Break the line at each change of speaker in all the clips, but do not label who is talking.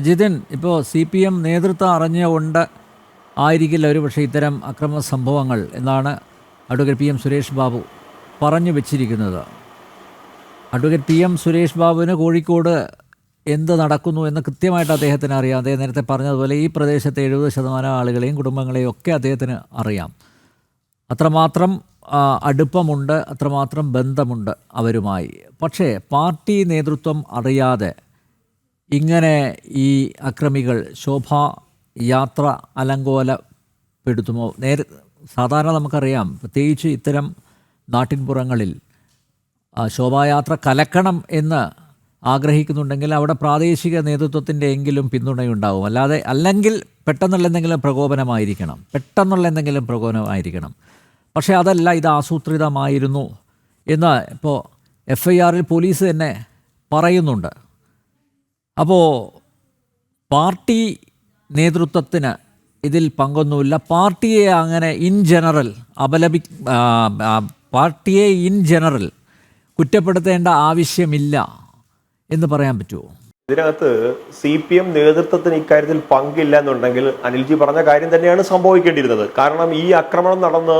ജിതിൻ ഇപ്പോൾ C P M നേതൃത്വം അറിഞ്ഞുകൊണ്ട് ആയിരിക്കില്ല ഒരു പക്ഷേ ഇത്തരം അക്രമ സംഭവങ്ങൾ എന്നാണ് advocate P M Suresh Babu പറഞ്ഞു വെച്ചിരിക്കുന്നത്. അഡ്വക്കേറ്റ് പി എം സുരേഷ് ബാബുവിന് കോഴിക്കോട് എന്ത് നടക്കുന്നു എന്ന് കൃത്യമായിട്ട് അദ്ദേഹത്തിന് അറിയാം. അദ്ദേഹം നേരത്തെ പറഞ്ഞതുപോലെ ഈ പ്രദേശത്തെ എഴുപത് ശതമാനം ആളുകളെയും കുടുംബങ്ങളെയും ഒക്കെ അദ്ദേഹത്തിന് അറിയാം. അത്രമാത്രം അടുപ്പമുണ്ട് അത്രമാത്രം ബന്ധമുണ്ട് അവരുമായി. പക്ഷേ പാർട്ടി നേതൃത്വം അറിയാതെ ഇങ്ങനെ ഈ അക്രമികൾ ശോഭാ യാത്ര അലങ്കോലപ്പെടുത്തുമോ? നേരെ സാധാരണ നമുക്കറിയാം പ്രത്യേകിച്ച് ഇത്തരം നാട്ടിൻപുറങ്ങളിൽ ശോഭായാത്ര കലക്കണം എന്ന് ആഗ്രഹിക്കുന്നുണ്ടെങ്കിൽ അവിടെ പ്രാദേശിക നേതൃത്വത്തിന്റെ എങ്കിലും പിന്തുണയുണ്ടാവും. അല്ലാതെ അല്ലെങ്കിൽ പെട്ടെന്നുള്ള എന്തെങ്കിലും പ്രകോപനമായിരിക്കണം. പെട്ടെന്നുള്ള എന്തെങ്കിലും പ്രകോപനമായിരിക്കണം. പക്ഷേ അതല്ല ഇത് ആസൂത്രിതമായിരുന്നു എന്ന് ഇപ്പോൾ എഫ് ഐ ആറിൽ പോലീസ് തന്നെ പറയുന്നുണ്ട്. അപ്പോൾ പാർട്ടി നേതൃത്വത്തിന് ഇതിൽ പങ്കൊന്നുമില്ല. പാർട്ടിയെ അങ്ങനെ ഇൻ ജനറൽ അപലപി പാർട്ടിയെ ഇൻ ജനറൽ കുറ്റപ്പെടുത്തേണ്ട ആവശ്യമില്ല എന്ന് പറയാൻ പറ്റുമോ
ഇതിനകത്ത് സി പി എം നേതൃത്വത്തിന് ഇക്കാര്യത്തിൽ പങ്കില്ല എന്നുണ്ടെങ്കിൽ അനിൽജി പറഞ്ഞ കാര്യം തന്നെയാണ് സംഭവിക്കേണ്ടിയിരുന്നത്. കാരണം ഈ ആക്രമണം നടന്ന്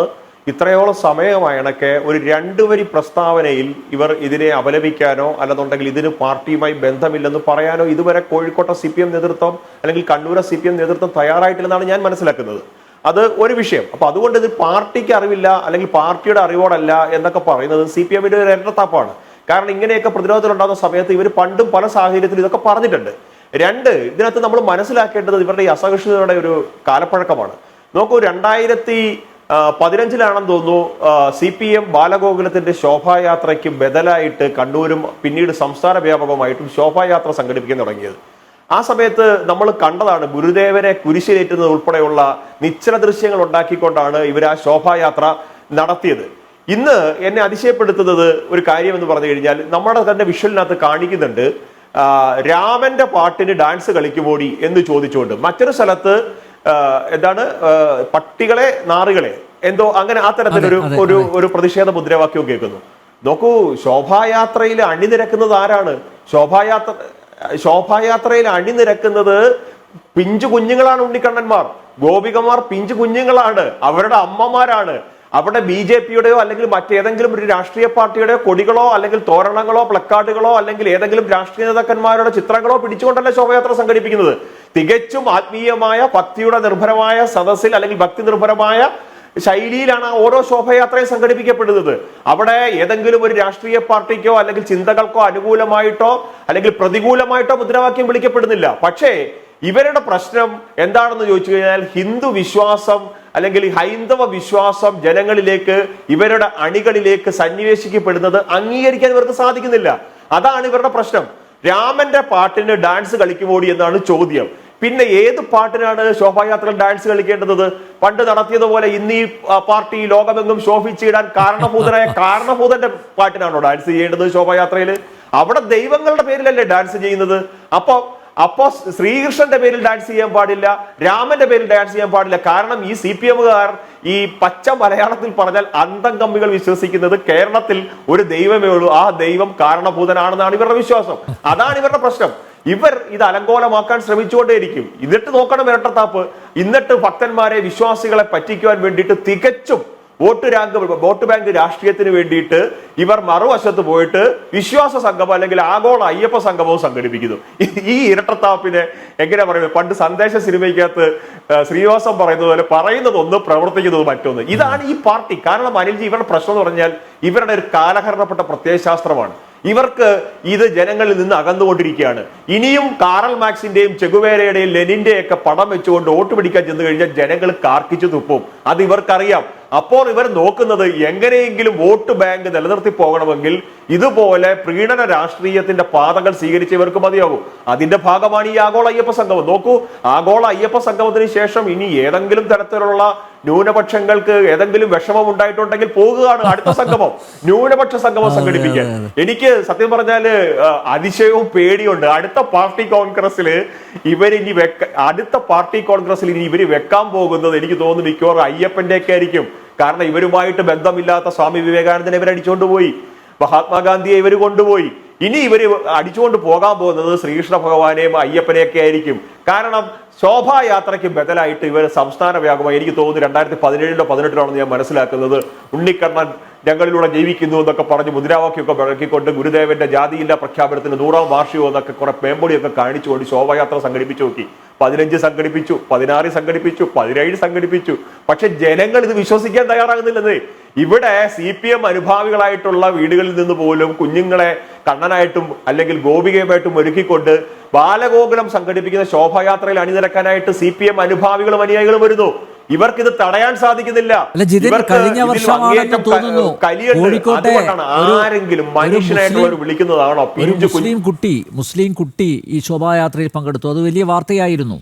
ഇത്രയോളം സമയമായണക്കെ ഒരു രണ്ടുവരി പ്രസ്താവനയിൽ ഇവർ ഇതിനെ അപലപിക്കാനോ അല്ലെന്നുണ്ടെങ്കിൽ ഇതിന് പാർട്ടിയുമായി ബന്ധമില്ലെന്ന് പറയാനോ ഇതുവരെ കോഴിക്കോട്ടെ സി നേതൃത്വം അല്ലെങ്കിൽ കണ്ണൂരെ സി നേതൃത്വം തയ്യാറായിട്ടില്ലെന്നാണ് ഞാൻ മനസ്സിലാക്കുന്നത്. അത് ഒരു വിഷയം. അപ്പൊ അതുകൊണ്ട് ഇത് പാർട്ടിക്ക് അറിവില്ല അല്ലെങ്കിൽ പാർട്ടിയുടെ അറിവോടല്ല എന്നൊക്കെ പറയുന്നത് സി പി എമ്മിന്റെ ഒരു ഇരട്ടത്താപ്പാണ് കാരണം ഇങ്ങനെയൊക്കെ പ്രതിരോധത്തിലുണ്ടാകുന്ന സമയത്ത് ഇവർ പണ്ടും പല സാഹചര്യത്തിലും ഇതൊക്കെ പറഞ്ഞിട്ടുണ്ട്. രണ്ട് ഇതിനകത്ത് നമ്മൾ മനസ്സിലാക്കേണ്ടത് ഇവരുടെ ഈ അസഹിഷ്ണുതയുടെ ഒരു കാലപ്പഴക്കമാണ്. നോക്കൂ രണ്ടായിരത്തി പതിനഞ്ചിലാണെന്ന് തോന്നുന്നു സി പി എം ബാലഗോകുലത്തിന്റെ ശോഭായാത്രയ്ക്ക് ബദലായിട്ട് കണ്ണൂരും പിന്നീട് സംസ്ഥാന വ്യാപകമായിട്ടും ശോഭായാത്ര സംഘടിപ്പിക്കാൻ തുടങ്ങിയത്. ആ സമയത്ത് നമ്മൾ കണ്ടതാണ് ഗുരുദേവനെ കുരിശിലേറ്റുന്നത് ഉൾപ്പെടെയുള്ള നിശ്ചല ദൃശ്യങ്ങൾ ഉണ്ടാക്കിക്കൊണ്ടാണ് ഇവർ ആ ശോഭായാത്ര നടത്തിയത്. ഇന്ന് എന്നെ അതിശയപ്പെടുത്തുന്നത് ഒരു കാര്യം എന്ന് പറഞ്ഞു കഴിഞ്ഞാൽ നമ്മുടെ തന്നെ വിഷ്വലിനകത്ത് കാണിക്കുന്നുണ്ട് രാമന്റെ പാട്ടിന് ഡാൻസ് കളിക്കുമോടി എന്ന് ചോദിച്ചുകൊണ്ട് മറ്റൊരു സ്ഥലത്ത് എന്താണ് പട്ടികളെ നാറുകളെ എന്തോ അങ്ങനെ ആ തരത്തിലൊരു ഒരു ഒരു പ്രതിഷേധ മുദ്രാവാക്യവും കേൾക്കുന്നു. നോക്കൂ ശോഭായാത്രയിൽ അണിനിരക്കുന്നത് ആരാണ്? ശോഭായാത്ര ശോഭായാത്രയിൽ അണിനിരക്കുന്നത് പിഞ്ചു കുഞ്ഞുങ്ങളാണ് ഉണ്ണിക്കണ്ണന്മാർ. ഗോപികമാർ പിഞ്ചു കുഞ്ഞുങ്ങളാണ്. അവരുടെ അമ്മമാരാണ്. അവിടെ ബി ജെ പിയുടെയോ അല്ലെങ്കിൽ മറ്റേതെങ്കിലും ഒരു രാഷ്ട്രീയ പാർട്ടിയുടെയോ കൊടികളോ അല്ലെങ്കിൽ തോരണങ്ങളോ പ്ലക്കാർഡുകളോ അല്ലെങ്കിൽ ഏതെങ്കിലും രാഷ്ട്രീയ നേതാക്കന്മാരുടെ ചിത്രങ്ങളോ പിടിച്ചുകൊണ്ടല്ല ശോഭയാത്ര സംഘടിപ്പിക്കുന്നത്. തികച്ചും ആത്മീയമായ ഭക്തിയുടെ നിർഭരമായ സദസ്സിൽ അല്ലെങ്കിൽ ഭക്തി നിർഭരമായ ശൈലിയിലാണ് ഓരോ ശോഭയാത്രയും സംഘടിപ്പിക്കപ്പെടുന്നത്. അവിടെ ഏതെങ്കിലും ഒരു രാഷ്ട്രീയ പാർട്ടിക്കോ അല്ലെങ്കിൽ ചിന്തകൾക്കോ അനുകൂലമായിട്ടോ അല്ലെങ്കിൽ പ്രതികൂലമായിട്ടോ മുദ്രാവാക്യം വിളിക്കപ്പെടുന്നില്ല. പക്ഷേ ഇവരുടെ പ്രശ്നം എന്താണെന്ന് ചോദിച്ചു കഴിഞ്ഞാൽ ഹിന്ദു വിശ്വാസം അല്ലെങ്കിൽ ഹൈന്ദവ വിശ്വാസം ജനങ്ങളിലേക്ക് ഇവരുടെ അണികളിലേക്ക് സന്നിവേശിക്കപ്പെടുന്നത് അംഗീകരിക്കാൻ ഇവർക്ക് സാധിക്കുന്നില്ല. അതാണ് ഇവരുടെ പ്രശ്നം. രാമന്റെ പാട്ടിന് ഡാൻസ് കളിക്കുമോടി എന്നാണ് ചോദ്യം. പിന്നെ ഏത് പാട്ടിനാണ് ശോഭായാത്രയിൽ ഡാൻസ് കളിക്കേണ്ടത്? പണ്ട് നടത്തിയതുപോലെ ഇന്ന് ഈ പാർട്ടി ലോകമെങ്ങും ശോഭിച്ചിടാൻ കാരണഭൂതനായ കാരണഭൂതന്റെ പാട്ടിനാണോ ഡാൻസ് ചെയ്യേണ്ടത് ശോഭായാത്രയിൽ അവിടെ ദൈവങ്ങളുടെ പേരിലല്ലേ ഡാൻസ് ചെയ്യുന്നത്? അപ്പൊ അപ്പോ ശ്രീകൃഷ്ണന്റെ പേരിൽ ഡാൻസ് ചെയ്യാൻ പാടില്ല രാമന്റെ പേരിൽ ഡാൻസ് ചെയ്യാൻ പാടില്ല. കാരണം ഈ സി പി എമ്മുകാർ ഈ പച്ച മലയാളത്തിൽ പറഞ്ഞാൽ അന്തം കമ്പികൾ വിശ്വസിക്കുന്നത് കേരളത്തിൽ ഒരു ദൈവമേ ഉള്ളൂ. ആ ദൈവം കാരണഭൂതനാണെന്നാണ് ഇവരുടെ വിശ്വാസം. അതാണ് ഇവരുടെ പ്രശ്നം. ഇവർ ഇത് അലങ്കോലമാക്കാൻ ശ്രമിച്ചുകൊണ്ടേയിരിക്കും. എന്നിട്ട് നോക്കണം ഇരട്ടത്താപ്പ്. എന്നിട്ട് ഭക്തന്മാരെ വിശ്വാസികളെ പറ്റിക്കുവാൻ വേണ്ടിയിട്ട് തികച്ചും വോട്ട് രാങ്ക് വോട്ട് ബാങ്ക് രാഷ്ട്രീയത്തിന് വേണ്ടിയിട്ട് ഇവർ മറുവശത്ത് പോയിട്ട് വിശ്വാസ സംഗമം അല്ലെങ്കിൽ ആഗോള അയ്യപ്പ സംഗമവും സംഘടിപ്പിക്കുന്നു. ഈ- ഇരട്ടത്താപ്പിനെ എങ്ങനെ പറയുന്നത്? പണ്ട് സന്ദേശ സിനിമയ്ക്കകത്ത് ശ്രീനിവാസം പറയുന്നത് പോലെ പറയുന്നത് ഒന്ന് പ്രവർത്തിക്കുന്നത് മറ്റൊന്ന്. ഇതാണ് ഈ പാർട്ടി. കാരണം അനിൽജി ഇവരുടെ പ്രശ്നം എന്ന് പറഞ്ഞാൽ ഇവരുടെ ഒരു കാലഹരണപ്പെട്ട പ്രത്യയശാസ്ത്രമാണ്. ഇവർക്ക് ഇത് ജനങ്ങളിൽ നിന്ന് അകന്നുകൊണ്ടിരിക്കുകയാണ്. ഇനിയും കാറൽ മാക്സിന്റെയും ചെഗുവേരയുടെയും ഒക്കെ പടം വെച്ചുകൊണ്ട് വോട്ട് പിടിക്കാൻ ചെന്ന് കഴിഞ്ഞാൽ ജനങ്ങൾ കാർക്കിച്ചു തുപ്പും. അത് ഇവർക്കറിയാം. അപ്പോൾ ഇവർ നോക്കുന്നത് എങ്ങനെയെങ്കിലും വോട്ട് ബാങ്ക് നിലനിർത്തി പോകണമെങ്കിൽ ഇതുപോലെ പ്രീണന രാഷ്ട്രീയത്തിന്റെ പാതകൾ സ്വീകരിച്ച് ഇവർക്ക് മതിയാകും. അതിന്റെ ഭാഗമാണ് ഈ ആഗോള അയ്യപ്പ സംഗമം. നോക്കൂ ആഗോള അയ്യപ്പ സംഗമത്തിന് ശേഷം ഇനി ഏതെങ്കിലും തരത്തിലുള്ള ന്യൂനപക്ഷങ്ങൾക്ക് ഏതെങ്കിലും വിഷമം ഉണ്ടായിട്ടുണ്ടെങ്കിൽ പോകുകയാണ് അടുത്ത സംഗമം. ന്യൂനപക്ഷ സംഗമം സംഘടിപ്പിക്കാൻ. എനിക്ക് സത്യം പറഞ്ഞാൽ അതിശയവും പേടിയുണ്ട്. അടുത്ത പാർട്ടി കോൺഗ്രസിൽ ഇവരിനി വെക്ക അടുത്ത പാർട്ടി കോൺഗ്രസിൽ ഇനി ഇവർ വെക്കാൻ പോകുന്നത് എനിക്ക് തോന്നുന്നു മിക്കവാറും അയ്യപ്പന്റെ ഒക്കെ ആയിരിക്കും. കാരണം ഇവരുമായിട്ട് ബന്ധമില്ലാത്ത സ്വാമി വിവേകാനന്ദനെ ഇവർ പോയി. മഹാത്മാഗാന്ധിയെ ഇവർ കൊണ്ടുപോയി. ഇനി ഇവർ അടിച്ചുകൊണ്ട് പോകാൻ പോകുന്നത് ശ്രീകൃഷ്ണ ഭഗവാനെയും അയ്യപ്പനെയൊക്കെ ആയിരിക്കും. കാരണം ശോഭായാത്രയ്ക്ക് ബദലായിട്ട് ഇവർ സംസ്ഥാന വ്യാപകമായി എനിക്ക് തോന്നുന്നു രണ്ടായിരത്തി പതിനേഴിലോ പതിനെട്ടിലാണെന്ന് ഞാൻ മനസ്സിലാക്കുന്നത്. ഉണ്ണിക്കണ്ണൻ ഞങ്ങളിലൂടെ ജീവിക്കുന്നു എന്നൊക്കെ പറഞ്ഞ് മുദ്രാവാക്യമൊക്കെ മുഴക്കിക്കൊണ്ട് ഗുരുദേവന്റെ ജാതിയില്ല പ്രഖ്യാപനത്തിന് നൂറാം വാർഷികം എന്നൊക്കെ കുറെ പേമ്പൊടിയൊക്കെ കാണിച്ചുകൊണ്ട് ശോഭായാത്ര സംഘടിപ്പിച്ചു നോക്കി. പതിനഞ്ച് സംഘടിപ്പിച്ചു പതിനാറ് സംഘടിപ്പിച്ചു പതിനേഴ് സംഘടിപ്പിച്ചു. പക്ഷെ ജനങ്ങൾ ഇത് വിശ്വസിക്കാൻ തയ്യാറാകുന്നില്ലെന്നേ. ഇവിടെ സി പി എം അനുഭാവികളായിട്ടുള്ള വീടുകളിൽ നിന്ന് പോലും കുഞ്ഞുങ്ങളെ കണ്ണനായിട്ടും അല്ലെങ്കിൽ ഗോപികയുമായിട്ടും ഒരുക്കിക്കൊണ്ട് ബാലഗോകുലം സംഘടിപ്പിക്കുന്ന ശോഭായാത്രയിൽ അണിനിരക്കാനായിട്ട് സി പി എം അനുഭാവികളും അനുയായികളും വരുന്നു. ഇവർക്ക് ഇത് തടയാൻ സാധിക്കുന്നില്ല.
കഴിഞ്ഞ ഒരു-
ആരെങ്കിലും
ഒരു
മനുഷ്യനായിട്ടുള്ളവർ വിളിക്കുന്നതാണോ?
മുസ്ലിം കുട്ടി മുസ്ലിം കുട്ടി ഈ ശോഭായാത്രയിൽ പങ്കെടുത്തു. അത് വലിയ വാർത്തയായിരുന്നു.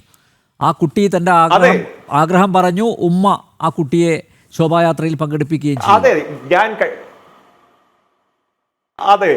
ആ കുട്ടി തന്റെ ആഗ്രഹം ആഗ്രഹം പറഞ്ഞു ഉമ്മ ആ കുട്ടിയെ ശോഭായാത്രയിൽ പങ്കെടുപ്പിക്കുകയും
അതെ ഞാൻ അതെ.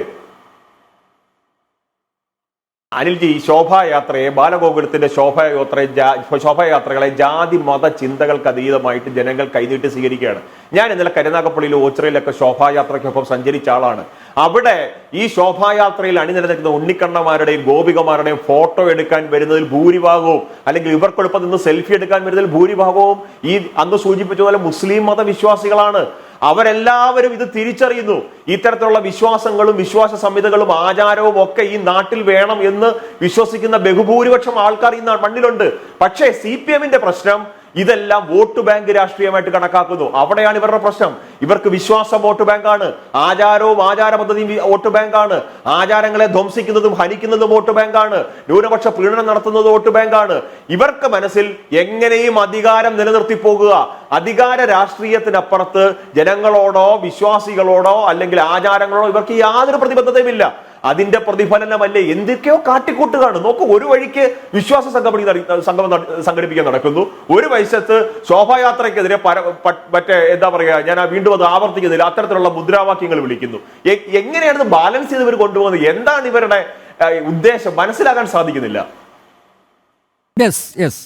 അനിൽജി ശോഭായാത്രയെ ബാലഗോകുലത്തിന്റെ ശോഭായാത്രയെ ജാ- ശോഭായാത്രകളെ ജാതി മത ചിന്തകൾക്ക് അതീതമായിട്ട് ജനങ്ങൾ കൈനീട്ടി സ്വീകരിക്കുകയാണ്. ഞാൻ ഇന്നലെ കരുനാഗപ്പള്ളിയിൽ ഓച്ചിറയിലൊക്കെ ശോഭായാത്രയ്ക്കൊപ്പം സഞ്ചരിച്ച ആളാണ്. അവിടെ ഈ ശോഭായാത്രയിൽ അണിനിരന്നിരിക്കുന്ന ഉണ്ണിക്കണ്ണമാരുടെയും ഗോപികമാരുടെയും ഫോട്ടോ എടുക്കാൻ വരുന്നതിൽ ഭൂരിഭാഗവും അല്ലെങ്കിൽ ഇവർക്കൊപ്പം നിന്ന് സെൽഫി എടുക്കാൻ വരുന്നതിൽ ഭൂരിഭാഗവും ഈ അന്ന് സൂചിപ്പിച്ച പോലെ മുസ്ലിം മതവിശ്വാസികളാണ്. അവരെല്ലാവരും ഇത് തിരിച്ചറിയുന്നു. ഇത്തരത്തിലുള്ള വിശ്വാസങ്ങളും വിശ്വാസ സംഹിതകളും ആചാരവും ഒക്കെ ഈ നാട്ടിൽ വേണം എന്ന് വിശ്വസിക്കുന്ന ബഹുഭൂരിപക്ഷം ആൾക്കാർ ഈ മണ്ണിലുണ്ട്. പക്ഷേ സി പി എമ്മിന്റെ പ്രശ്നം ഇതെല്ലാം വോട്ട് ബാങ്ക് രാഷ്ട്രീയമായിട്ട് കണക്കാക്കുന്നു. അവിടെയാണ് ഇവരുടെ പ്രശ്നം. ഇവർക്ക് വിശ്വാസം വോട്ട് ബാങ്കാണ്. ആചാരവും ആചാര പദ്ധതിയും വോട്ട് ബാങ്കാണ്. ആചാരങ്ങളെ ധ്വംസിക്കുന്നതും ഹനിക്കുന്നതും വോട്ട് ബാങ്കാണ്. ന്യൂനപക്ഷ പ്രീണനം നടത്തുന്നത് വോട്ട് ബാങ്കാണ്. ഇവർക്ക് മനസ്സിൽ എങ്ങനെയും അധികാരം നിലനിർത്തി പോകുക. അധികാര രാഷ്ട്രീയത്തിനപ്പുറത്ത് ജനങ്ങളോടോ വിശ്വാസികളോടോ അല്ലെങ്കിൽ ആചാരങ്ങളോടോ ഇവർക്ക് യാതൊരു പ്രതിബദ്ധതയുമില്ല. അതിന്റെ പ്രതിഫലനമല്ലേ എന്തൊക്കെയോ കാട്ടിക്കൂട്ടുകയാണ്. നോക്കൂ ഒരു വഴിക്ക് വിശ്വാസ സംഗമം സംഗമം സംഘടിപ്പിക്കാൻ നടക്കുന്നു. ഒരു വശത്ത് ശോഭായാത്രയ്ക്കെതിരെ മറ്റേ എന്താ പറയാ ഞാൻ വീണ്ടും അത് ആവർത്തിക്കുന്നില്ല. അത്തരത്തിലുള്ള മുദ്രാവാക്യങ്ങൾ വിളിക്കുന്നു. എങ്ങനെയാണ് ഇത് ബാലൻസ് ചെയ്ത് ഇവർ കൊണ്ടുപോകുന്നത്? എന്താണ് ഇവരുടെ ഉദ്ദേശം? മനസ്സിലാക്കാൻ സാധിക്കുന്നില്ല.
Yes yes